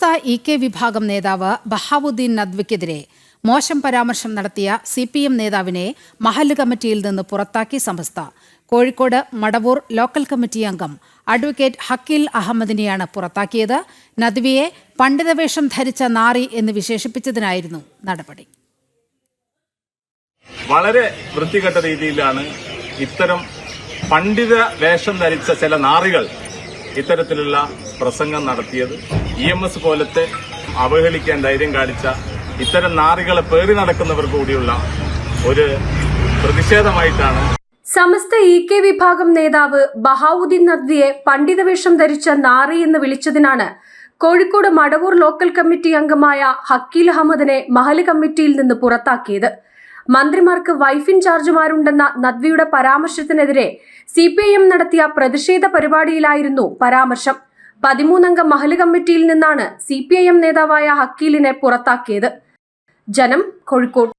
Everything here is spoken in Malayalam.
സമസ്ത ഇ കെ വിഭാഗം നേതാവ് ബഹാവുദ്ദീൻ നദ്വിക്കെതിരെ മോശം പരാമർശം നടത്തിയ സി പി എം നേതാവിനെ മഹല്ല് കമ്മിറ്റിയിൽ നിന്ന് പുറത്താക്കി സമസ്ത. കോഴിക്കോട് മടവൂർ ലോക്കൽ കമ്മിറ്റി അംഗം അഡ്വക്കേറ്റ് ഹക്കീൽ അഹമ്മദിനെയാണ് പുറത്താക്കിയത്. നദ്വിയെ പണ്ഡിതവേഷം ധരിച്ച നാറി എന്ന് വിശേഷിപ്പിച്ചതിനായിരുന്നു നടപടി. വളരെ വൃത്തികെട്ട രീതിയിലാണ് ഇത്തരം പണ്ഡിത വേഷം ധരിച്ച ചില നാറികൾ ഇത്തരത്തിലുള്ള പ്രസംഗം നടത്തിയത് ഇ എം എസ് പോലത്തെ അവഹേളിക്കാൻ ധൈര്യം കാണിച്ച ഇത്തരം നാറികളെ പേറി നടക്കുന്നവർ കൂടിയുള്ള ഒരു പ്രതിഷേധമായിട്ടാണ് സമസ്ത ഇ കെ വിഭാഗം നേതാവ് ബഹാവുദ്ദീൻ നദ്വിയെ പണ്ഡിതവേഷം ധരിച്ച നാറി എന്ന് വിളിച്ചതിനാണ് കോഴിക്കോട് മടവൂർ ലോക്കൽ കമ്മിറ്റി അംഗമായ ഹക്കീൽ അഹമ്മദിനെ മഹൽ കമ്മിറ്റിയിൽ നിന്ന് പുറത്താക്കിയത്. മന്ത്രിമാർക്ക് വൈഫ് ഇൻചാർജുമാരുണ്ടെന്ന നദ്വിയുടെ പരാമർശത്തിനെതിരെ സി പി ഐ എം നടത്തിയ പ്രതിഷേധ പരിപാടിയിലായിരുന്നു പരാമർശം. പതിമൂന്നംഗ മഹൽ കമ്മിറ്റിയിൽ നിന്നാണ് സി പി ഐ എം നേതാവായ ഹക്കീലിനെ പുറത്താക്കിയത്. ജനം കോഴിക്കോട്